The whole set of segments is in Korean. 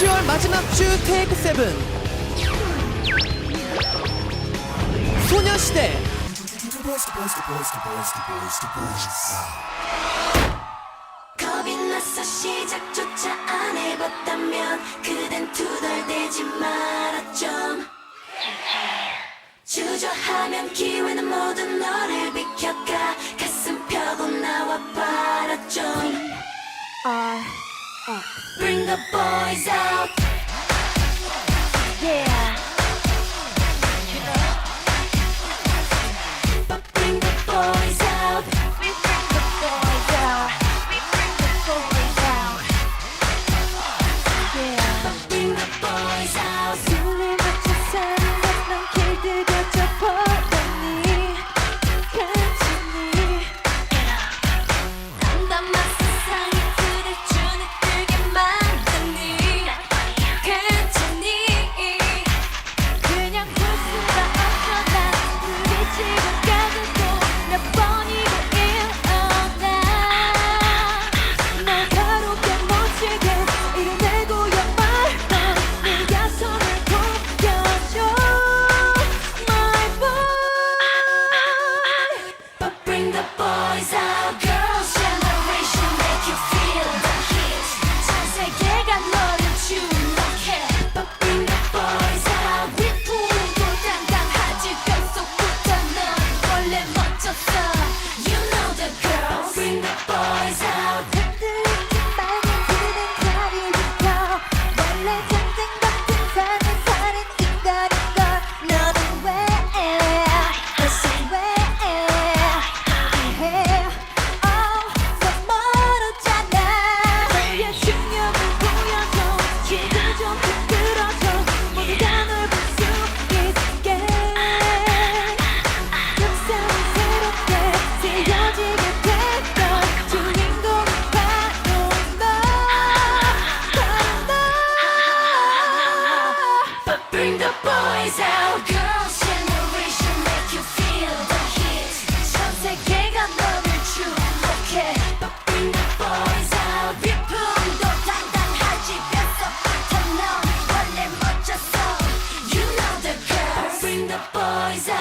10월 마지막 주 테이크 세븐. 소녀시대. 겁이 나서 시작조차 안 해봤다면 그댄 투덜대지 마라 좀. 주저하면 기회는 모두 너를 비켜가. 가슴 펴고 나와 봐라 좀 Bring the boys out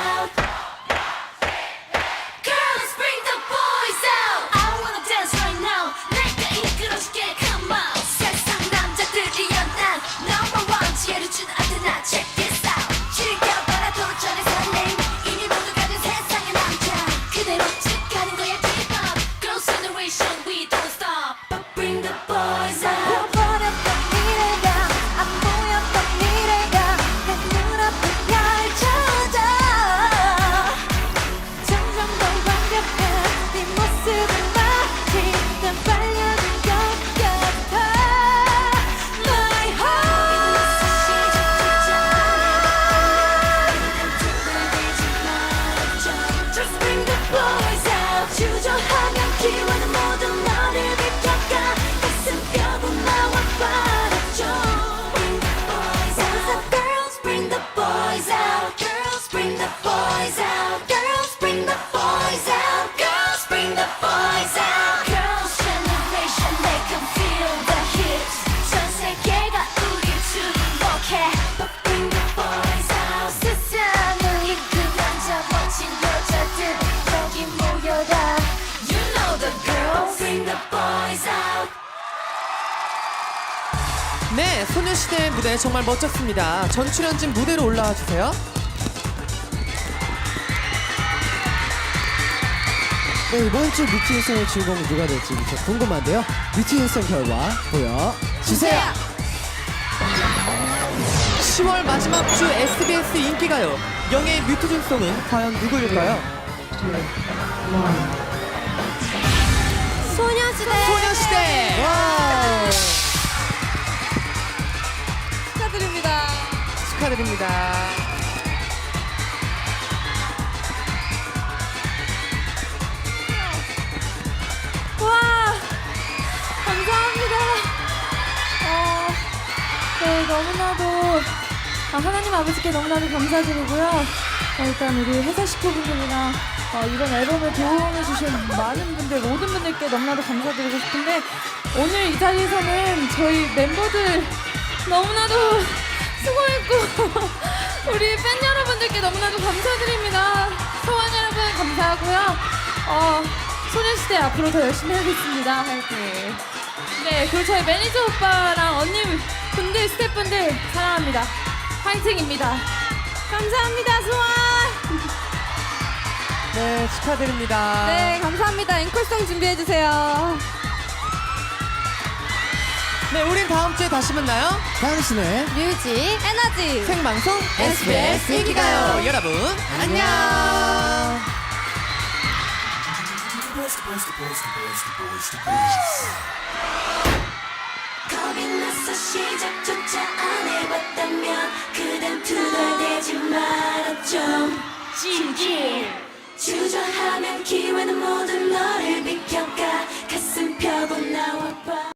Out. 네 소녀시대 무대 정말 멋졌습니다 전 출연진 무대로 올라와 주세요 네, 이번 주 일성의 주인공은 누가 될지 무척 궁금한데요. 일성 결과 보여주세요. 10월 마지막 주 SBS 인기가요 영예의 뮤트준송은 과연 누구일까요? 소녀시대 소녀시대 와 너무나도 아, 하나님 아버지께 너무나도 감사드리고요. 어, 일단 우리 회사 식구분들이나 어, 이번 앨범을 도움해주신 많은 분들 모든 분들께 너무나도 감사드리고 싶은데 오늘 이 자리에서는 저희 멤버들 너무나도 수고했고 우리 팬 여러분들께 너무나도 감사드립니다. 소원 여러분 감사하고요. 어, 소녀시대 앞으로 더 열심히 하겠습니다. 화이팅. 네, 그리고 저희 매니저 오빠랑 언니 분들 스태프분들 사랑합니다. 화이팅입니다. 감사합니다, 소원. 네, 축하드립니다. 네, 감사합니다. 앵콜송 준비해 주세요. 네, 우린 다음 주에 다시 만나요. 당신의 뮤직 에너지 생방송 SBS 인기가요. 여러분, 안녕. 나서 시작조차 안 해봤다면 그댄 투덜대지 좀 진실. 주저하면 기회는 모두 너를 비켜가. 가슴 펴고 나와봐